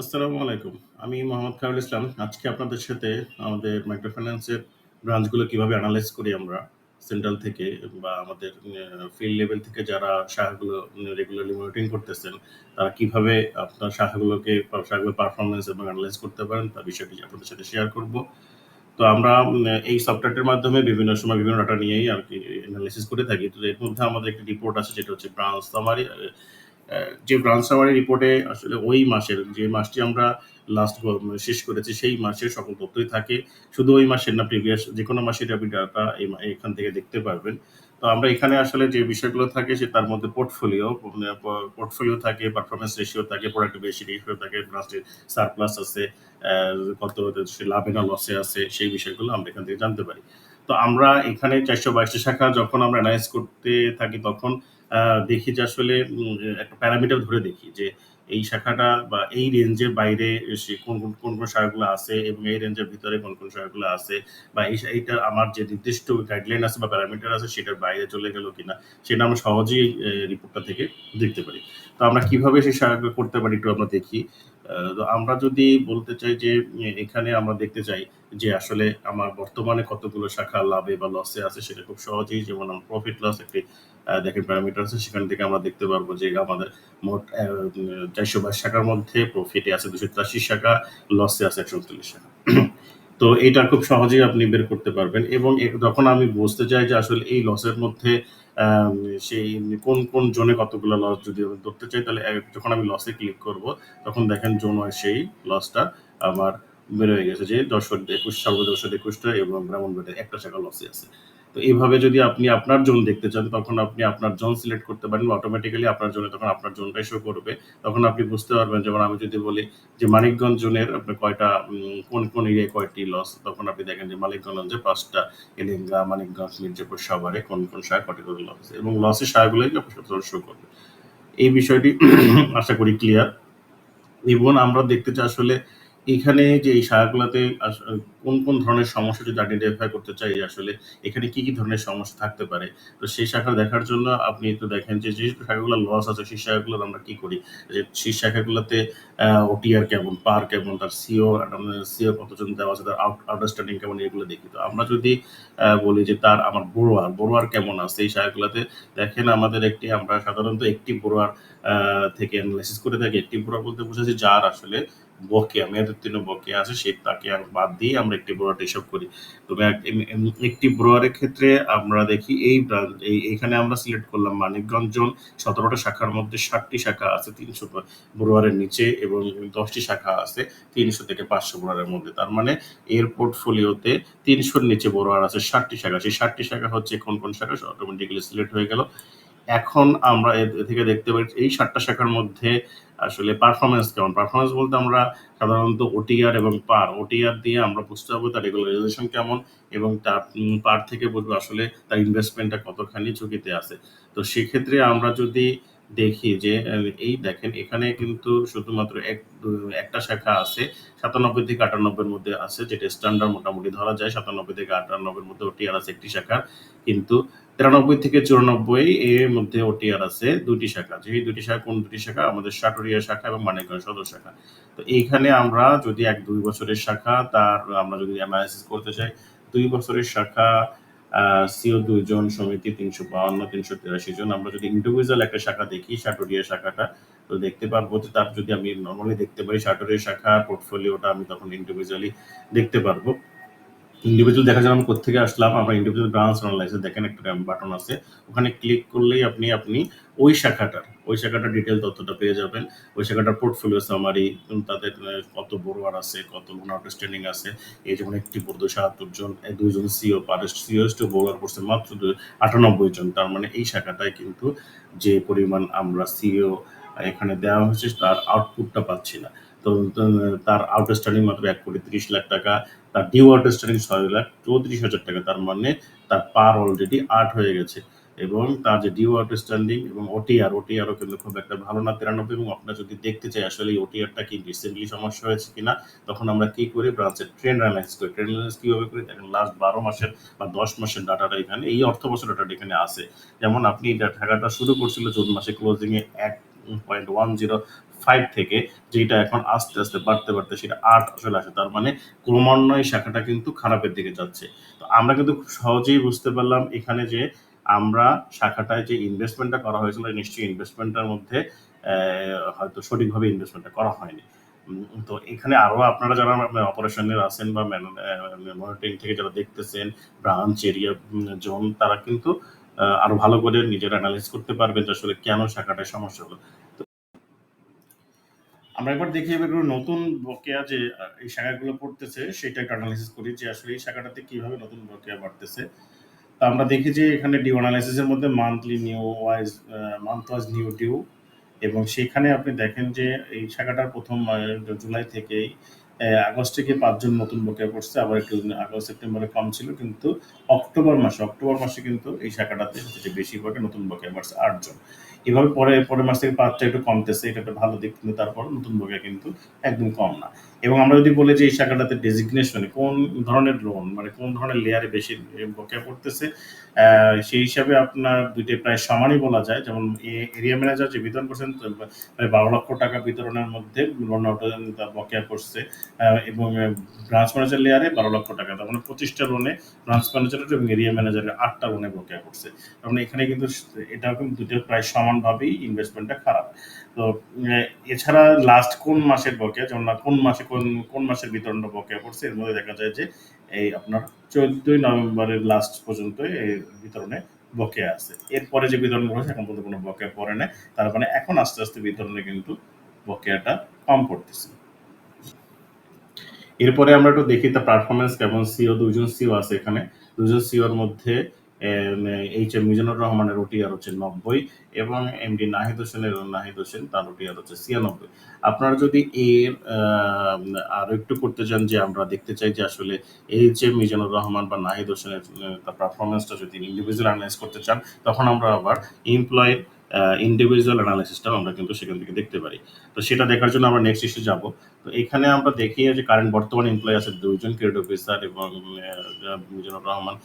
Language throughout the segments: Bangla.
আসসালামু আলাইকুম। আমি মোহাম্মদ খায়রুল ইসলাম। আজকে আপনাদের সাথে আমাদের মাইক্রো ফাইন্যান্সের ব্রাঞ্চগুলো কীভাবে এনালাইজ করি আমরা সেন্ট্রাল থেকে বা আমাদের ফিল্ড লেভেল থেকে যারা শাখাগুলো রেগুলারলি মনিটরিং করতেছেন, তারা কীভাবে আপনার শাখাগুলোকে শাখাগুলোর পারফরম্যান্স এবং এনালাইজ করতে পারেন তার বিষয়টি আপনাদের সাথে শেয়ার করব। তো আমরা এই সফটওয়্যারটির মাধ্যমে বিভিন্ন সময় বিভিন্ন ডাটা নিয়েই আর কি অ্যানালাইসিস করে থাকি। তো এর মধ্যে আমাদের একটি রিপোর্ট আছে যেটা হচ্ছে ব্রাঞ্চ সামারি। যে ব্রাঞ্চ রিপোর্টে আসলে ওই মাসের যে মাসটি আমরা লাস্ট শেষ করেছি সেই মাসের সকল তথ্যই থাকে। শুধু ওই মাসের না প্রিভিয়াস যেকোনো মাসের আপনি ডাটা এখান থেকে দেখতে পারবেন। তো আমরা এখানে আসলে যে বিষয়গুলো থাকে সে তার মধ্যে পোর্টফোলিও পোর্টফোলিও থাকে, পারফরমেন্স রেশিও থাকে, প্রোডাক্টিভিটি রেশিও থাকে, ব্রাঞ্চের সারপ্লাস আছে, কত লাভে না লসে আছে সেই বিষয়গুলো আমরা এখান থেকে জানতে পারি। তো আমরা এখানে ৪২২ টা শাখা যখন আমরা এনালাইজ করতে থাকি তখন দেখি যে আসলে একটা প্যারামিটার ধরে দেখি যে এই শাখাটা বা এই রেঞ্জের বাইরে কোন, কোন, কোন, কোন শাখাগুলো আছে এবং এই রেঞ্জের ভিতরে কোন, কোন শাখাগুলো আছে বা এই এইটা আমার যে নির্দিষ্ট গাইডলাইন আছে বা প্যারামিটার আছে সেটার বাইরে চলে গেল কিনা সেটা আমরা সহজেই রিপোর্টটা থেকে দেখতে পারি। তো আমরা কীভাবে সেই শাখাগুলো করতে পারি একটু আমরা দেখি। আমরা যদি বলতে চাই যে এখানে আমরা দেখতে চাই যে আসলে আমার বর্তমানে কতগুলো শাখা লাভে বা লসে আছে সেটা খুব সহজেই যেমন আমার প্রফিট লস একটি দেখেন প্যারামিটার আছে সেখান থেকে আমরা দেখতে পারব যে আমাদের মোট চারশো বাইশ শাখার মধ্যে প্রফিটে আছে ২৮৩ শাখা, লসে আছে ১৩৯ শাখা। তো এটা খুব সহজেই আপনি বের করতে পারবেন এবং যখন আমি বুঝতে চাই যে আসলে এই লসের মধ্যে সেই কোন, কোন জোনে কতগুলো লস যদি আমি ধরতে চাই তাহলে যখন আমি লসে ক্লিক করব তখন দেখেন জোন সেই লসটা আমার বের হয়ে গেছে যে দশ একুশ সর্বোচ্চ একুশটা এবং ব্রাহ্মণবাড়িয়ার ১ টা শাখা লসে আছে। তো এভাবে যদি আপনি আপনার জোন দেখতে চান তখন আপনি আপনার জোন সিলেক্ট করতে পারেন অটোমেটিক্যালি আপনার জোনে তখন আপনার জোনটাই শো করবে। তখন আপনি বুঝতে পারবেন যেমন আমি যদি বলি যে মানিকগঞ্জ জোনের আপনার কয়টা কোন, কোন এরিয়ায় কয়টি লস তখন আপনি দেখেন যে মানিকগঞ্জে ৫ টা, এলেঙ্গা, মানিকগঞ্জ, মির্জাপুর, সাভারে কোন, কোন শাখায় কয়টি করে লস এবং লসের শাখাগুলোই শো করবে। এই বিষয়টি আশা করি ক্লিয়ার। এবং আমরা দেখতে চাই আসলে এখানে যে এই শাখাগুলাতে কোন, কোন ধরনের সমস্যা যদি আইডেন্টিফাই করতে চাই আসলে এখানে কি, কি ধরনের সমস্যা থাকতে পারে। তো সেই শাখা দেখার জন্য আপনি একটু দেখেন যে, যে শাখাগুলো লস আছে সেই শাখাগুলোর আমরা কি করি? যে সেই শাখাগুলোতে ওটিআর কেমন, পার কেমন, তার সিও সিও কতজন দেওয়া আছে, তার আন্ডারস্ট্যান্ডিং কেমন এগুলো দেখি। তো আমরা যদি বলি যে তার আমার বড়োয়ার, বড়োয়ার কেমন আছে এই শাখাগুলাতে দেখেন আমাদের একটি আমরা সাধারণত একটি বড়োয়ার থেকে এনালাইসিস করে থাকি। একটি বড়োয়ার বলতে বোঝাচ্ছে যার আসলে বকেয়া মেয়াদোত্তীর্ণ বকেয়া আছে সে তাকে বাদ দিয়ে আমরা একটি বড়োয়ারটা হিসাব করি। তবে একটি ব্রোয়ারের ক্ষেত্রে আমরা দেখি এই ব্রাঞ্চ এই এখানে আমরা সিলেক্ট করলাম মানিকগঞ্জ জোন ১৭ টা শাখার মধ্যে ষাটটি শাখা আছে তিনশো ব্রোয়ারের নিচে এবং দশটি শাখা আছে ৩০০ থেকে ৫০০ বড়োয়ারের মধ্যে। তার মানে এর পোর্টফোলিওতে তিনশোর নিচে বড়োয়ার আছে ষাটটি শাখা। সেই ষাটটি শাখা হচ্ছে কোন, কোন শাখা অটোমেটিক্যালি সিলেক্ট হয়ে গেল। এখন আমরা এ থেকে দেখতে পারি এই ৬০ টা শাখার মধ্যে আসলে পারফরমেন্স কেমন? পারফরমেন্স বলতে আমরা সাধারণত ওটিআর এবং পার, ওটিআর দিয়ে আমরা বুঝতে পারব তার রেগুলারাইজেশন কেমন এবং তার পার থেকে বুঝব আসলে তার ইনভেস্টমেন্টটা কতখানি ঝুঁকিতে আছে। তো সেক্ষেত্রে আমরা যদি দেখি যে এই দেখেন এখানে কিন্তু শুধুমাত্র এক একটা শাখা আছে ৯৭ থেকে ৯৮ এর মধ্যে আছে যেটা স্ট্যান্ডার্ড মোটামুটি ধরা যায় ৯৭ থেকে ৯৮ এর মধ্যে ওটিআর আছে একটি শাখার। কিন্তু ৯৩ থেকে ৯৪ এর মধ্যে ওটিআর আছে দুটি শাখা। যে এই ২ টি শাখা কোন দুটি শাখা? আমাদের সাটুরিয়া শাখা এবং মানিকগঞ্জ সদর শাখা। তো এইখানে আমরা যদি ১-২ বছরের শাখা তার আমরা যদি এনালাইসিস করতে চাই দুই বছরের শাখা সিও ২ জন, সমিতি ৩৫২, ৩৮৩ জন। আমরা যদি ইন্ডিভিজুয়াল একটা শাখা দেখি সাটুরিয়া শাখাটা তো দেখতে পারব যে তার যদি আমি নরমালি দেখতে পারি সাটুরিয়া শাখার পোর্টফোলিওটা আমি তখন ইন্ডিভিজুয়ালি দেখতে পারব। ইন্ডিভিজুয়াল দেখার জন্য আমি কোত্থেকে আসলাম? আমরা ইন্ডিভিজুয়াল ব্রাঞ্চ এনালাইসিস দেখেন একটা বাটন আছে। ওখানে ক্লিক করলেই আপনি, আপনি ওই শাখাটার, ওই শাখাটার ডিটেল তথ্যটা পেয়ে যাবেন। ওই শাখাটার পোর্টফোলিও সামারি তাদের কত বড়োয়ার আছে, কত লোন আউটস্ট্যান্ডিং আছে। এই যেমন একটি বড় ৭৭ জন, এ ২ জন CO per COs to borrower করছে মাত্র ৯৮ জন। তার মানে এই শাখাটায় কিন্তু যে পরিমাণ আমরা সিও এখানে দেওয়া হয়েছে তার আউটপুটটা পাচ্ছি না। তো তার আউটস্ট্যান্ডিং মাত্র ১,৩০,০০,০০০ টাকা। তার ডিউ আউটস্ট্যান্ডিং ৬,৩৪,০০০ টাকা। তার মানে তার পার অলরেডি ৮ হয়ে গেছে এবং তার যে ডিউ আউটস্ট্যান্ডিং এবং ওটিআর, ওটিআরও কিন্তু খুব একটা ভালো না ৯৩ এবং আপনারা যদি দেখতে চাই আসলে এই ওটিআরটা কি রিসেন্টলি সমস্যা হয়েছে কিনা তখন আমরা কি করি ব্রাঞ্চের ট্রেন্ড এনালাইসিস করি। ট্রেন্ড এনালাইসিস কীভাবে করি? দেখেন লাস্ট ১২ মাসের বা ১০ মাসের ডাটাটা এখানে এই অর্থ বছর ডাটাটা এখানে আছে। যেমন আপনি এটা ঢাকাটা শুরু করছিল জুন মাসে ক্লোজিং এ ১.10 ফাইভ থেকে যেটা এখন আস্তে আস্তে বাড়তে বাড়তে সেটা আট চলে আসে, তার মানে ক্রমান্বয়ে শাখাটা কিন্তু খারাপের দিকে যাচ্ছে। তো আমরা কিন্তু খুব সহজেই বুঝতে পারলাম এখানে যে আমরা শাখাটায় যে ইনভেস্টমেন্টটা করা হয়েছিল নিশ্চয়ই ইনভেস্টমেন্টের মধ্যে হয়তো সঠিকভাবে ইনভেস্টমেন্টটা করা হয়নি। তো এখানে আরও আপনারা যারা অপারেশনের আছেন বা মনিটরিং থেকে যারা দেখতেছেন ব্রাঞ্চ এরিয়া জোন তারা কিন্তু আরও ভালো করে নিজের অ্যানালাইজ করতে পারবেন যে আসলে কেন শাখাটায় সমস্যা হলো। আমরা একবার দেখি এবার নতুন বকেয়া যে এই শাখাগুলো পড়তেছে সেটা একটু অ্যানালাইসিস করি যে আসলে এই শাখাটাতে কীভাবে নতুন বকেয়া বাড়তেছে। তো আমরা দেখি যে এখানে ডিউ অ্যানালাইসিসের মধ্যে monthly new wise month wise new due এবং সেখানে আপনি দেখেন যে এই শাখাটার প্রথম জুলাই থেকেই আগস্ট থেকে পাঁচজন নতুন বকেয়া পড়ছে, আবার একটু আগস্ট, সেপ্টেম্বরে কম ছিল, কিন্তু অক্টোবর মাসে অক্টোবর মাসে কিন্তু এই শাখাটাতে সবচেয়ে বেশি নতুন বকেয়া বাড়ছে আটজন। এভাবে পরে, পরের মাস থেকে পাঁচটা একটু কমতেছে, এটা একটা ভালো দিক, কিন্তু তারপর নতুন বকেয়া কিন্তু একদম কম না। এবং আমরা যদি বলি যে এই শাখাটাতে ডেজিগনেশনে কোন ধরনের লোন মানে কোন ধরনের লেয়ারে বেশি বকেয়া পড়তেছে সেই হিসাবে আপনার দুইটাই প্রায় সমানই বলা যায়। যেমন এরিয়া ম্যানেজার যে বিতরণ করছেন প্রায় বারো লক্ষ টাকা বিতরণের মধ্যে লোন বকেয়া করছে এবং ব্রাঞ্চ ম্যানেজার লেয়ারে বারো লক্ষ টাকা। তার মানে পঁচিশটা লোনে ব্রাঞ্চ ম্যানেজারের এবং এরিয়া ম্যানেজারের আটটা লোনে বকেয়া করছে। তার মানে এখানে কিন্তু এটা কিন্তু দুটো প্রায় সমানভাবেই ইনভেস্টমেন্টটা খারাপ। তো এছাড়া লাস্ট কোন মাসের বকেয়া, যেমন কোন মাসে কোন কোন মাসের বিতরণটা বকেয়া করছে এর মধ্যে দেখা যায় যে, এই আপনার চোদ্দই নভেম্বরের লাস্ট পর্যন্ত এই বিতরণে বকেয়া আছে। এরপরে যে বিতরণ হয়েছে এখন পর্যন্ত কোনো বকেয়া পড়ে না তার মানে এখন আস্তে আস্তে বিতরণে কিন্তু বকেয়াটা কম পড়তেছে। এরপরে আমরা একটু দেখি তার পারফরমেন্স কেমন? সিও দুজন সিও আছে এখানে। দুজন সিওর মধ্যে এইচ এম মিজানুর রহমানের ওটিআর হচ্ছে নব্বই এবং এমডি নাহিদ হোসেনের নাহিদ হোসেন তার ওটিআর হচ্ছে ছিয়ানব্বই। আপনারা যদি এর আরও একটু করতে চান যে আমরা দেখতে চাই যে আসলে এইচ এম মিজানুর রহমান বা নাহিদ হোসেনের তার পারফরমেন্সটা যদি ইন্ডিভিজুয়াল অ্যানালাইজ করতে চান, তখন আমরা আবার এমপ্লয়ের ইন্ডিভিজুয়াল অ্যানালাইসিসটাও আমরা কিন্তু সেখান থেকে দেখতে পারি। তো সেটা দেখার জন্য আমরা নেক্সট ইস্যু যাব। তো এখানে আমরা দেখি যে কারেন্ট বর্তমান এমপ্লয় আছে দুইজন ক্রেডিট অফিসার এবং মিজানুর রহমান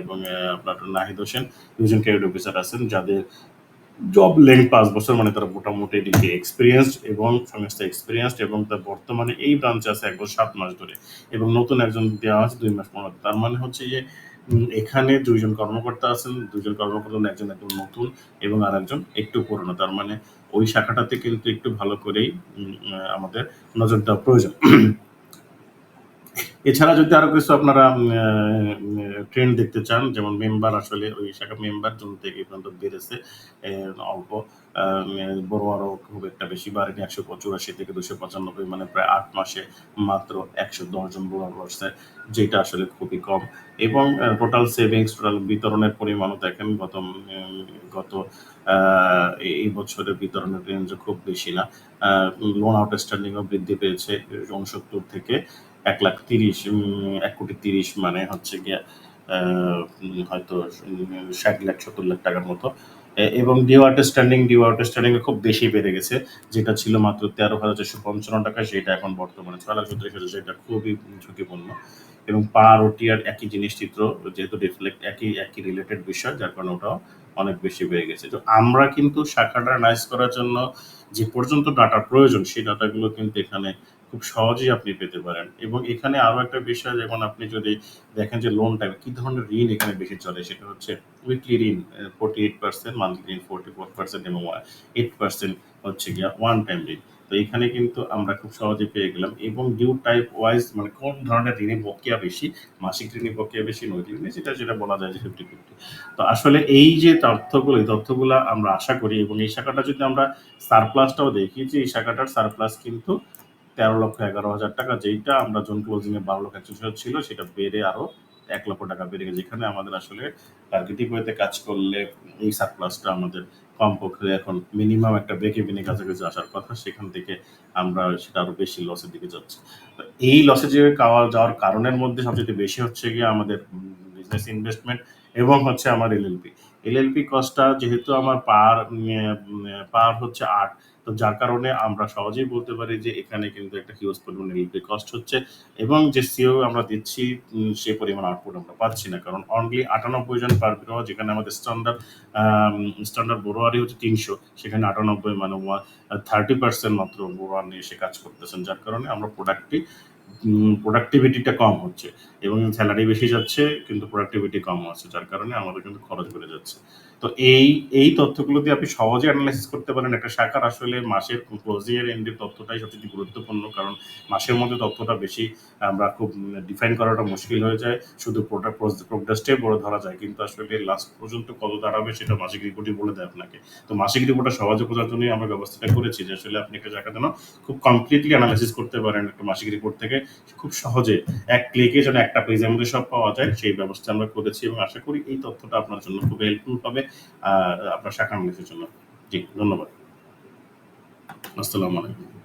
এবং আপনার নাহিদ হোসেন। দুজন ক্রেডিট অফিসার আছেন যাদের জব লেন্থ পাঁচ বছর মানে তারা মোটামুটি এদিকে এক্সপিরিয়েন্সড এবং সংস্থা এক্সপিরিয়েন্সড এবং তার বর্তমানে এই ব্রাঞ্চে আছে এক বছর সাত মাস ধরে এবং নতুন একজন দেওয়া আছে দুই মাস পনেরো তার মানে হচ্ছে যে এখানে দুইজন কর্মকর্তা আছেন দুজন কর্মকর্তা একজন একদম নতুন এবং আর একজন একটু পুরনো। তার মানে ওই শাখাটাতে কিন্তু একটু ভালো করেই আমাদের নজর দেওয়া প্রয়োজন। এছাড়া যদি আরও কিছু আপনারা ট্রেন্ড দেখতে চান, যেমন মেম্বার আসলে ওই শাখা মেম্বার জন্য থেকে পর্যন্ত বেড়েছে অল্প বড় আরও খুব একটা বেশি বাড়েনি, একশো পঁচাশি থেকে দুশো পঁচানব্বই মানে প্রায় আট মাসে মাত্র একশো দশজন বড় করছে যেটা আসলে খুবই কম। এবং টোটাল সেভিংস টোটাল বিতরণের পরিমাণও দেখেন, গত গত এই বছরের বিতরণের রেঞ্জ খুব বেশি না। লোন আউটস্ট্যান্ডিংও বৃদ্ধি পেয়েছে উনসত্তর থেকে এক লাখ তিরিশ এক কোটি তিরিশ মানে হচ্ছে গিয়ে হয়তো ষাট লাখ, সত্তর লাখ টাকার মতো। এবং ডিউ আউটস্ট্যান্ডিং ডিউ আউটস্ট্যান্ডিং খুব বেশি বেড়ে গেছে, যেটা ছিল মাত্র তেরো হাজার চারশো পঞ্চান্ন টাকা, সেটা এখন বর্তমানে ছয় লাখ চৌত্রিশ হাজার সেটা খুবই ঝুঁকিপূর্ণ। এবং পার ওটিআর একই জিনিস চিত্র যেহেতু রিফ্লেক্ট একই একই রিলেটেড বিষয়, যার কারণে ওটাও অনেক বেশি বেড়ে গেছে। তো আমরা কিন্তু শাখাটা নাইজ করার জন্য যে পর্যন্ত ডাটা প্রয়োজন, সেই ডাটাগুলো কিন্তু এখানে খুব সহজেই আপনি পেতে পারেন। এবং এখানে আরও একটা বিষয়, যেমন আপনি যদি দেখেন যে লোন টাইপ কি ধরনের ঋণ এখানে বেশি চলে? সেটা হচ্ছে উইকলি ঋণ ফোর্টি এইট পার্সেন্ট মান্থলি ঋণ ফোর্টি ফোর পার্সেন্ট এবং এইট পার্সেন্ট হচ্ছে গিয়া ওয়ান টাইম ঋণ। তো এখানে কিন্তু আমরা খুব সহজে পেয়ে গেলাম। এবং ডিউ টাইপ ওয়াইজ মানে কোন ধরনের ঋণে বকেয়া বেশি? মাসিক ঋণে বকেয়া বেশি, নৈতিক ঋণে? সেটা যেটা বলা যায় যে ফিফটি ফিফটি তো আসলে এই যে তথ্যগুলো, এই তথ্যগুলো আমরা আশা করি এবং এই শাখাটা যদি আমরা সারপ্লাসটাও দেখি যে এই শাখাটার সারপ্লাস কিন্তু তেরো লক্ষ এগারো হাজার টাকা, যেইটা আমরা জোন ক্লোজিং এ বারো লক্ষ একশো ছিল, সেটা বেড়ে আরও এক লক্ষ টাকা বেড়ে গেছে। যেখানে আমাদের আসলে টার্গেটিং ওয়েতে কাজ করলে এই সারপ্লাসটা আমাদের কমপক্ষে এখন মিনিমাম একটা ব্রেক ইভেনের কাছাকাছি আসার কথা, সেখান থেকে আমরা সেটা আরও বেশি লসের দিকে যাচ্ছি। এই লসে যে যাওয়ার কারণের মধ্যে সবচেয়ে বেশি হচ্ছে গিয়ে আমাদের বিজনেস ইনভেস্টমেন্ট এবং হচ্ছে আমার এলএলপি এলএলপি কস্টটা যেহেতু আমার পার পার হচ্ছে আট তো যার কারণে আমরা সহজেই বলতে পারি যে এখানে কিন্তু একটা হিউজ পরিমাণে এলপি কস্ট হচ্ছে এবং যে সিও আমরা দিচ্ছি সে পরিমাণ আউটপুট আমরা পাচ্ছি না। কারণ অনলি আটানব্বই জন পার বিরো যেখানে আমাদের স্ট্যান্ডার্ড স্ট্যান্ডার্ড বড়োয়ারি হচ্ছে তিনশো, সেখানে আটানব্বই মানে থার্টি পার্সেন্ট মাত্র বড়োয়ার নিয়ে সে কাজ করতেছেন। যার কারণে আমরা প্রোডাক্টটি প্রোডাক্টিভিটিটা কম হচ্ছে এবং স্যালারি বেশি যাচ্ছে, কিন্তু প্রোডাক্টিভিটি কম হচ্ছে, যার কারণে আমাদের কিন্তু খরচ বেড়ে যাচ্ছে। তো এই এই তথ্যগুলো দিয়ে আপনি সহজে অ্যানালাইসিস করতে পারেন। একটা শাখার আসলে মাসের ক্লোজিং এর এন্ডের তথ্যটাই সবচেয়ে গুরুত্বপূর্ণ, কারণ মাসের মধ্যে তথ্যটা বেশি আমরা খুব ডিফাইন করাটা মুশকিল হয়ে যায়। শুধু প্রোডাক্ট প্রোডাক্টটাই বড় ধরা যায়, কিন্তু আসলে লাস্ট পর্যন্ত কত দাঁড়াবে সেটা মাসিক রিপোর্টই বলে দেয় আপনাকে। তো মাসিক রিপোর্টটা সহজে বোঝার জন্যই আমরা ব্যবস্থাটা করেছি যে আসলে আপনি একটা জায়গা যেন খুব কমপ্লিটলি অ্যানালাইসিস করতে পারেন একটা মাসিক রিপোর্ট থেকে। খুব সহজে এক ক্লিকে যেন একটা পেজের মধ্যে সব পাওয়া যায়, সেই ব্যবস্থা আমরা করেছি এবং আশা করি এই তথ্যটা আপনার জন্য খুব হেল্পফুল হবে। আপনার শাখা জন্য। জি, ধন্যবাদ। আসসালামু আলাইকুম।